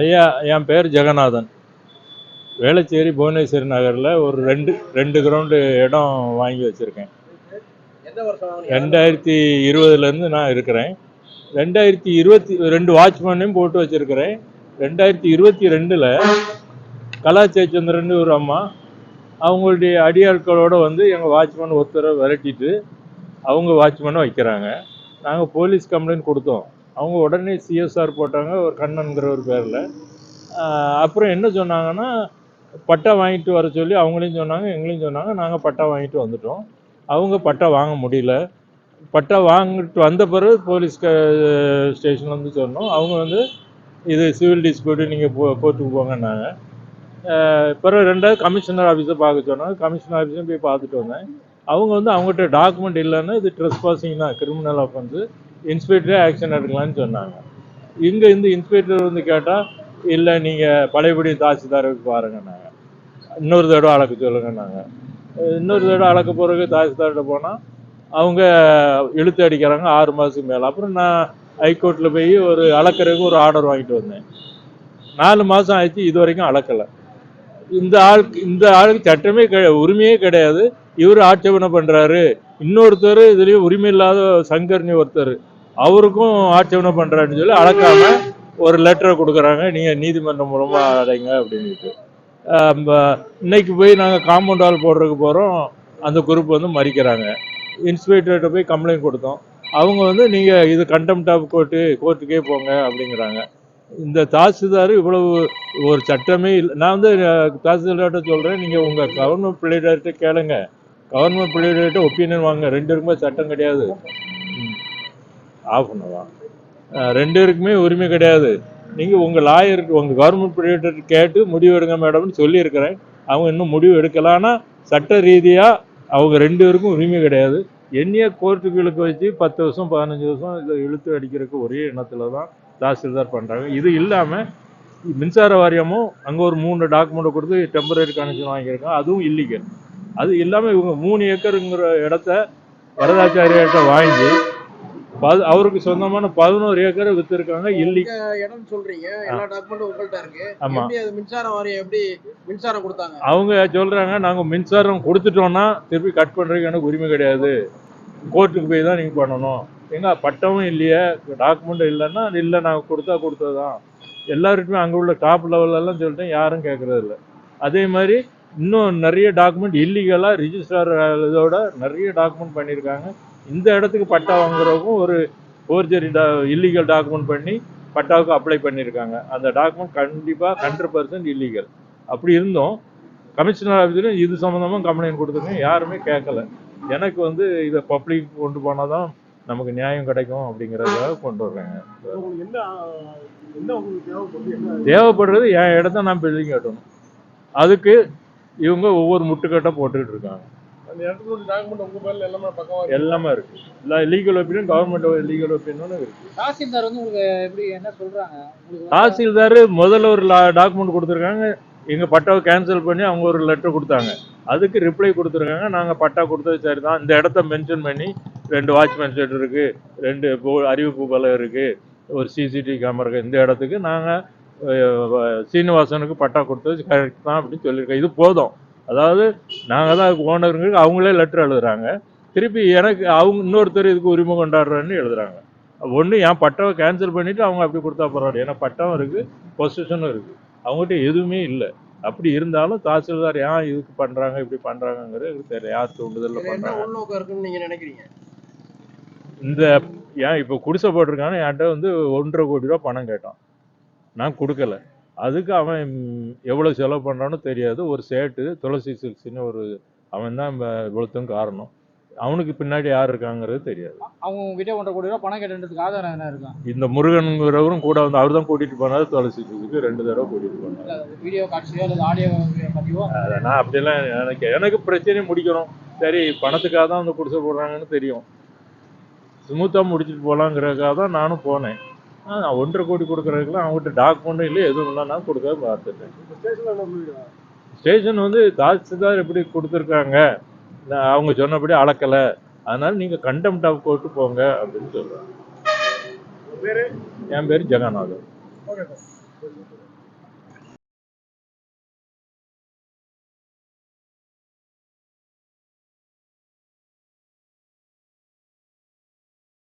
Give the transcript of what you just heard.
ஐயா என் பேர் ஜெகநாதன். வேளச்சேரி புவனேஸ்வரி நகரில் ஒரு ரெண்டு ரெண்டு கிரவுண்டு இடம் வாங்கி வச்சுருக்கேன்? ரெண்டாயிரத்தி இருபதுலேருந்து நான் இருக்கிறேன். ரெண்டாயிரத்தி இருபத்தி ரெண்டு வாட்ச்மேனையும் போட்டு வச்சுருக்கிறேன். ரெண்டாயிரத்தி இருபத்தி ரெண்டில் கலா ஜெயச்சந்திரன் ஒரு அம்மா அவங்களுடைய அடியாட்களோட வந்து எங்கள் வாட்ச்மேன் ஒருத்தரை விரட்டிட்டு அவங்க வாட்ச்மேனை வைக்கிறாங்க. நாங்கள் போலீஸ் கம்ப்ளைண்ட் கொடுத்தோம். அவங்க உடனே சிஎஸ்ஆர் போட்டாங்க ஒரு கண்ணன்கிற ஒரு பேரில். அப்புறம் என்ன சொன்னாங்கன்னா பட்டா வாங்கிட்டு வர சொல்லி அவங்களையும் சொன்னாங்க எங்களையும் சொன்னாங்க நாங்கள் பட்டா வாங்கிட்டு வந்துட்டோம். அவங்க பட்டா வாங்க முடியல. பட்டா வாங்கிட்டு வந்த பிறகு போலீஸ் ஸ்டேஷன் வந்து சொன்னோம். அவங்க வந்து இது சிவில் டிஸ்பியூட்டு நீங்கள் போ கோர்ட்டுக்கு போங்கன்னாங்க. பிறகு ரெண்டாவது கமிஷனர் ஆஃபீஸை பார்க்க சொன்னாங்க. கமிஷனர் ஆஃபீஸும் போய் பார்த்துட்டு வந்தேன். அவங்க வந்து அவங்ககிட்ட டாக்குமெண்ட் இல்லைன்னா இது ட்ரெஸ் பாசிங் தான் கிரிமினல் வந்து இன்ஸ்பெக்டரே ஆக்ஷன் எடுக்கலாம்னு சொன்னாங்க. இங்கே இந்த இன்ஸ்பெக்டர் வந்து கேட்டால் இல்லை நீங்கள் பழையபடி தாசில்தாருக்கு பாருங்கன்னாங்க இன்னொரு தடவை அளக்க சொல்லுங்கன்னாங்க இன்னொரு தடவை அளக்க பிறகு தாசில்தார்கிட்ட போனால் அவங்க இழுத்து அடிக்கிறாங்க ஆறு மாதத்துக்கு மேலே. அப்புறம் நான் ஹைகோர்ட்டில் போய் ஒரு அளக்கிறதுக்கு ஒரு ஆர்டர் வாங்கிட்டு வந்தேன். நாலு மாதம் ஆயிடுச்சு இது வரைக்கும் அளக்கலை. இந்த ஆளுக்கு இந்த ஆளுக்கு சட்டமே கிடை உரிமையே கிடையாது. இவர் ஆட்சேபனை பண்ணுறாரு இன்னொருத்தர் இதுலேயும் உரிமை இல்லாத சங்கர்னி ஒருத்தர். அவருக்கும் ஆட்சேபனை பண்ணுறாருன்னு சொல்லி அளக்காம ஒரு லெட்டரை கொடுக்குறாங்க. நீங்கள் நீதிமன்றம் மூலமாக அடைங்க அப்படின்ட்டு இன்னைக்கு போய் நாங்கள் காம்பவுண்ட் வால் போடுறதுக்கு போகிறோம் அந்த குரூப் வந்து மறிக்கிறாங்க. இன்ஸ்பெக்டர்கிட்ட போய் கம்ப்ளைண்ட் கொடுத்தோம். அவங்க வந்து நீங்கள் இது கண்டெம்ட் ஆஃப் கோர்ட்டு கோர்ட்டுக்கே போங்க அப்படிங்கிறாங்க. இந்த தாசில்தார் இவ்வளவு ஒரு சட்டமே இல்லை. நான் வந்து தாசில்தார்கிட்ட சொல்கிறேன் நீங்கள் உங்கள் கவர்மெண்ட் பிள்ளைகிட்ட கேளுங்க. கவர்மெண்ட் பிள்ளைகிட்ட ஒப்பீனியன் வாங்க. ரெண்டு இருக்குமே சட்டம் கிடையாது. ஆஃப் பண்ணவா அஹ், ரெண்டு பேருக்குமே உரிமை கிடையாது. நீங்கள் உங்கள் லாயர் உங்கள் கவர்மெண்ட் பிள்ளைகிட்ட கேட்டு முடிவு எடுங்க மேடம்னு சொல்லியிருக்கிறேன். அவங்க இன்னும் முடிவு எடுக்கலான்னா சட்ட ரீதியாக அவங்க ரெண்டு பேருக்கும் உரிமை கிடையாது. என்னைய கோர்ட்டுகளுக்கு வச்சு பத்து வருஷம் பதினஞ்சு வருஷம் இதை இழுத்து அடிக்கிறதுக்கு ஒரே எண்ணத்தில் தான் தாசில்தார் பண்ணுறாங்க இது இல்லாமல் மின்சார வாரியமும் அங்கே ஒரு மூணு டாக்குமெண்ட் கொடுத்து டெம்பரரி கனெக்ஷன் வாங்கியிருக்காங்க. அதுவும் இல்லீகல் அது இல்லாமல் இவங்க மூணு ஏக்கருங்கிற இடத்த வரதாச்சாரியிட்ட வாங்கி பது அவருக்கு சொந்தமான பதினோரு ஏக்கரை விற்றுருக்காங்க இல்லி. நீங்க இடம் சொல்றீங்க எல்லா டாக்குமெண்ட்டும் உங்கள்ட்ட இருக்கு. ஆமா. அது மின்சாரம் வாரியம் எப்படி மின்சாரம் கொடுத்தாங்க? அவங்க சொல்கிறாங்க நாங்கள் மின்சாரம் கொடுத்துட்டோன்னா திருப்பி கட் பண்ணுறதுக்கு எனக்கு உரிமை கிடையாது. கோர்ட்டுக்கு போய் தான் நீங்கள் பண்ணணும். எங்க பட்டமும் இல்லையே டாக்குமெண்ட் இல்லைன்னா இல்லை நாங்கள் கொடுத்தா கொடுத்தது தான் எல்லாருக்குமே அங்கே உள்ள டாப் லெவலெல்லாம் சொல்லிட்டேன் யாரும் கேட்குறது இல்லை அதே மாதிரி இன்னும் நிறைய டாக்குமெண்ட் இல்லீகலாக ரிஜிஸ்டர் இதோட நிறைய டாக்குமெண்ட் பண்ணியிருக்காங்க. இந்த இடத்துக்கு பட்டா வாங்குறவங்க ஒரு ஃபோர்ஜரி டா இல்லீகல் டாக்குமெண்ட் பண்ணி பட்டாவுக்கு அப்ளை பண்ணியிருக்காங்க அந்த டாக்குமெண்ட் கண்டிப்பாக ஹண்ட்ரட் பர்சன்ட் இல்லீகல் அப்படி இருந்தும். கமிஷனர் ஆஃபீஸிலும் இது சம்மந்தமாக கம்ப்ளைண்ட் கொடுத்துருக்கேன் யாருமே கேட்கல. எனக்கு வந்து இதை பப்ளிக் கொண்டு போனால் தான் நமக்கு நியாயம் கிடைக்கும் அப்படிங்கிறதுக்காக கொண்டு வர்றேங்க. தேவைப்படுறது என் இடத்த நான் பில்டிங் கட்டணும். அதுக்கு இவங்க ஒவ்வொரு முட்டுக்கட்டை போட்டுக்கிட்டு இருக்காங்க. அந்த இடத்துல டாக்குமெண்ட் உங்க பேர்ல எல்லாமே இருக்கு. எல்லாமே இருக்கு. இல்லை legal opinion government legal opinion இருக்கு. தாசில்தார் வந்து உங்களுக்கு எப்படி என்ன சொல்றாங்க? தாசில்தார் முதல்ல ஒரு டாக்குமெண்ட் கொடுத்துருக்காங்க. எங்கள் பட்டாவை கேன்சல் பண்ணி அவங்க ஒரு லெட்டர் கொடுத்தாங்க. அதுக்கு ரிப்ளை கொடுத்துருக்காங்க. நாங்கள் பட்டா கொடுத்தது சரி தான் இந்த இடத்த மென்ஷன் பண்ணி ரெண்டு வாட்ச்மேன் ஷெட் இருக்குது ரெண்டு அறிவிப்பு பலம் இருக்குது ஒரு சிசிடிவி கேமரா இருக்குது இந்த இடத்துக்கு நாங்கள் சீனிவாசனுக்கு பட்டா கொடுத்தது கரெக்ட் தான் அப்படின்னு சொல்லியிருக்கோம். இது போதும். அதாவது நாங்கள் தான் ஓனருங்களுக்கு அவங்களே லெட்டர் எழுதுறாங்க. திருப்பி எனக்கு அவங்க இன்னொருத்தர் இதுக்கு உரிமை கொண்டாடுறேன்னு எழுதுறாங்க. ஒன்று என் பட்டாவை கேன்சல் பண்ணிவிட்டு அவங்க அப்படி கொடுத்தா பரவாயில்ல. ஏன்னா பட்டாவும் இருக்குது பொசிஷனும் இருக்குது அவங்ககிட்ட எதுவுமே இல்லை. அப்படி இருந்தாலும் தாசில்தார் ஏன் இதுக்கு பண்ணுறாங்க இப்படி பண்ணுறாங்கங்கிறது தெரியல யார் தூண்டுதலில் பண்ணுறாங்க இருக்குன்னு நீங்க நினைக்கிறீங்க? இந்த ஏன் இப்போ குடிசை போட்டிருக்கான்னு என்கிட்ட வந்து ஒன்றரை கோடி ரூபா பணம் கேட்டான். நான் கொடுக்கல. அதுக்கு அவன் ம், எவ்வளவு செலவு பண்ணுறான்னு தெரியாது. ஒரு சேட்டு துளசி சில்க்ஸ்னு ஒரு அவன் தான் இவ்வளோத்தும் காரணம். அவனுக்கு பின்னாடி யார் இருக்காங்கிறது தெரியாது. அவங்க உங்ககிட்ட ஒன்றரை கோடி பணம் கேட்டதுக்கு ஆதாரம் என்ன இருக்கும்? இந்த முருகனுங்கிறவரும் கூட வந்து அவர் தான் கூட்டிகிட்டு போனார் துளசி சில்க்ஸுக்கு ரெண்டு தடவை கூட்டிகிட்டு போனார். வீடியோ காட்சியோ அல்லது ஆடியோ பதிவோ? நான் அப்படிலாம் எனக்கு எனக்கு பிரச்சனையை முடிக்கணும். சரி பணத்துக்காக தான் வந்து குடிசை போடுறாங்கன்னு தெரியும். ஸ்மூத்தாக முடிச்சுட்டு போகலாங்கிறதுக்காக தான் நானும் போனேன். நான் ஒன்றரை கோடி கொடுக்குறதுக்குலாம் அவங்ககிட்ட டாக்குமெண்ட்டும் இல்லை எதுவும் இல்லை நான் கொடுக்க பார்த்துட்டேன் ஸ்டேஷன் வந்து தாசில்தார் எப்படி கொடுத்துருக்காங்க? நான் அவங்க சொன்னபடி அளக்கலை. அதனால நீங்கள் கண்டெம்ட் ஆஃப் கோர்ட்டு போங்க அப்படின்னு சொல்கிறாங்க என் பேர் ஜெகநாதன். ஓகே